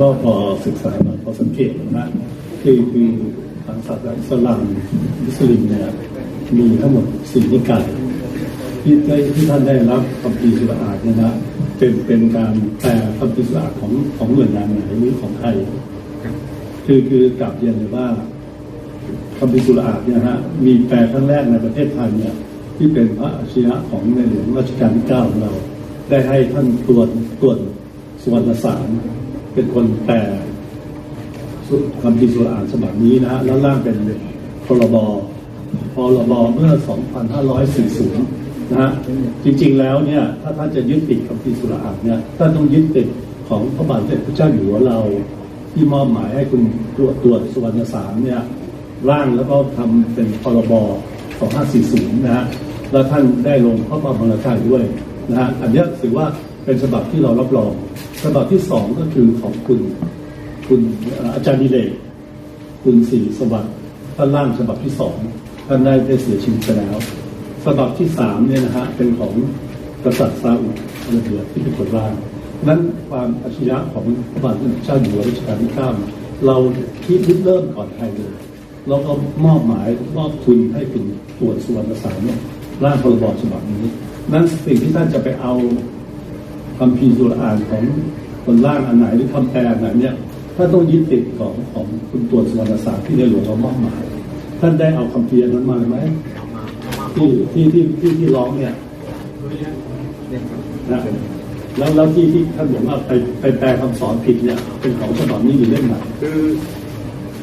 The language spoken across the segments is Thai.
ก็พอศึกษามาพอสังเกตนะคือคือทางศาสนาอิสลามมุสลิมเนี่ยมีทั้งหมดสี่นิกายที่ได้ที่ท่านได้รับคัมภีร์สุรอานเนี่ยนะเป็นเป็นการแปลคัมภีร์สุรอานของของหน่วยงานไหนหรือของใครคือคือกลับเรียนเลยว่าคัมภีร์สุรอานเนี่ยฮะมีแปลครั้งแรกในประเทศไทยเนี่ยที่เป็นพระอาชญะของในหลวงรัชกาลที่เก้าของเรา ได้ให้ท่านตรวจตรวจสวรรณสาร เป็นคนแปลคำพิสุรอ่านฉบับนี้นะฮะแล้วร่างเป็นพรบพรบเมื่อ 2540 นะฮะจริงๆแล้วเนี่ยถ้าท่านจะยึดติดคำพิสุรอ่านเนี่ยท่านต้องยึดติดของพระบาทสมเด็จพระเจ้าอยู่หัวเราที่มอบหมายให้คุณตรวจตรวจสวรรณสารเนี่ยร่างแล้วก็ทำเป็นพรบ 2540 นะฮะแล้วท่านได้ลงพระบรมราชาด้วยนะฮะอันนี้ถือว่า เป็นฉบับที่เรารับรองฉบับที่สองก็คือของคุณคุณอาจารย์ดิเลกคุณศรีสวัสดิ์ท่านร่างฉบับที่สองท่านได้ได้เสียชีวิตไปแล้วฉบับที่สามเนี่ยนะฮะเป็นของกษัตริย์ซาอุดอาระเบียที่เป็นคนร่างนั้นความอัจฉริยะของพระบาทสมเด็จพรเจ้าอยู่หัวรัชกาลที่เก้าเราคิดเริ่มก่อนใครเลยเราก็มอบหมายมอบทุนให้คุณตรวจสวรรณสารเนี่ยร่างพรบฉบับนี้ นั้นสิ่งที่ท่านจะไปเอาำพีร์สุรอานของคนร่างอันไหนหรือคำแปลอันไหนเนี่ยท่านต้องยึดติดของของคุณตรวจสวรรณศาสตร์ที่ในหลวงเรามอบหมาย ท่านได้เอาคำพีร์นั้นมาไหมที่ที่ที่ที่ที่ร้องเนี่ยนะแล้วแล้วที่ที่ท่านบอกว่าไปไปแปลคำสอนผิดเนี่ยเป็นของฉบับนี้หรือเล่มไหนคือ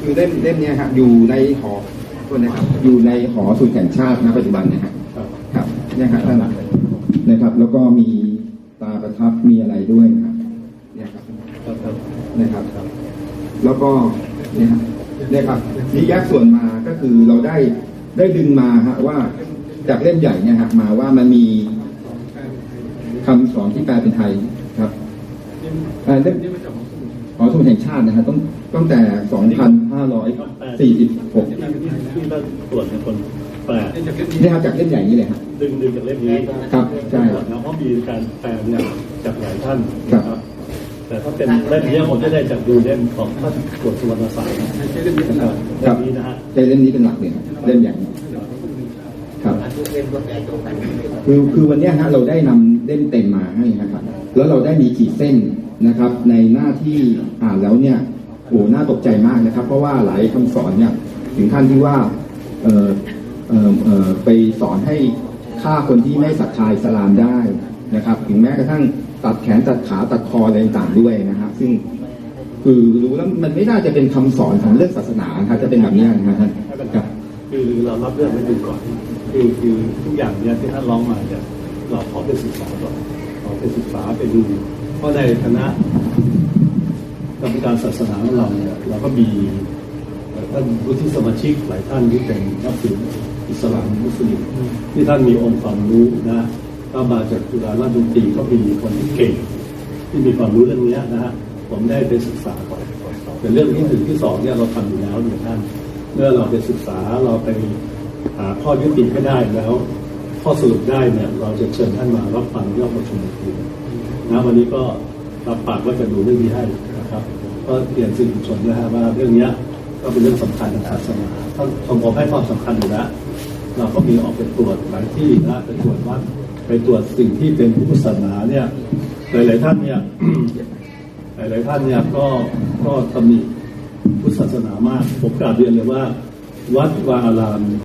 คือเล่มเล่มเนี้ยครับอยู่ในหอตัวนะครับ อยู่ในหอสูตรแห่งชาติณปัจจุบันนะครับครับ ครับเนี่ยครับท่านนะครับ แล้วก็มี ตาประทับมีอะไรด้วยนะครับเนี่ยครับครับครับนะครับ แล้วก็เนี่ยครับเนี่ยครับมีแยกส่วนมาก็คือเราได้ได้ดึงมาฮะว่าจากเล่มใหญ่เนี่ยฮะมาว่ามันมีคำสอนที่แปลเป็นไทยครับเอ่อเล่มหอสมุดแห่งชาตินะฮะต้องตั้งแต่ 2546ที่ที่ท่านตรวจเป็นคนแปลเนี่ยครับจากเล่มใหญ่นี้เลยครับดึงดึงจากเล่มนี้ครับใช่ นะเพราะมีการแปลเนี่ยจากหลายท่านครับนะครับ แต่ถ้าเป็นเล่มนี้ผมจะได้จากดูเล่มของท่านตรวจสุวรรณสารนะครับเล่มนี้นะฮะใช้เล่มนี้เป็นหลักเลยครับเล่มใหญ่ครับคือคือวันเนี้ยฮะเราได้นำเล่มเต็มมาให้นะครับ แล้วเราได้มีขีดเส้นนะครับ ในหน้าที่อ่านแล้วเนี่ยโอ้น่าตกใจมากนะครับ เพราะว่าหลายคำสอนเนี่ยถึงขั้นที่ว่าเออเออเออไปสอนให้ ฆ่าคนที่ไม่ศรัทธาอิสลามได้นะครับ ถึงแม้กระทั่งตัดแขนตัดขาตัดคออะไรต่างๆด้วยนะครับซึ่งคือรู้แล้วมันไม่น่าจะเป็นคำสอนของเรื่องศาสนาครับจะเป็นแบบนี้นะครับครับคือเรารับเรื่องไว้ดูก่อนคือคือทุกอย่างเนี่ยที่ท่านร้องมาเนี่ยเราขอไปศึกษาก่อนขอไปศึกษาไปดูเพราะในคณะกรรมการศาสนาของเราเนี่ยเราก็มีท่านผู้ที่สมาชิกหลายท่านที่เป็นนักสืบ อิสลามมุสลิมที่ท่านมีองค์ความรู้นะก็มาจากจุฬาราชดนตรีก็มีคนที่เก่ง ที่มีความรู้เรื่องเนี้ยนะฮะผมได้ไปศึกษาก่อนแต่เรื่องที่หนึ่งที่สองเนี่ยเราทำอยู่แล้วเนี่ยท่านเมื่อเราไปศึกษาเราไปหาข้อยุติให้ได้แล้ว ข้อสรุปได้เนี่ย เราจะเชิญท่านมารับฟังยอดประชุมอีกทีนะวันนี้ก็รับปากว่าจะดูเรื่องนี้ให้นะครับ ก็เรียนสื่อมวลชนนะฮะว่าเรื่องเนี้ยก็เป็นเรื่องสำคัญทางศาสนาท่านผมผมให้ความสำคัญอยู่แล้ว เราก็มีออกไปตรวจหลายที่นะไปตรวจวัดไปตรวจสิ่งที่เป็นพุทธศาสนาเนี่ยหลาย ๆ ท่านเนี่ยหลาย ๆ ท่านเนี่ยก็ก็ตำหนิพุทธศาสนามากผมกราบเรียนเลยว่า วัดวาอาราม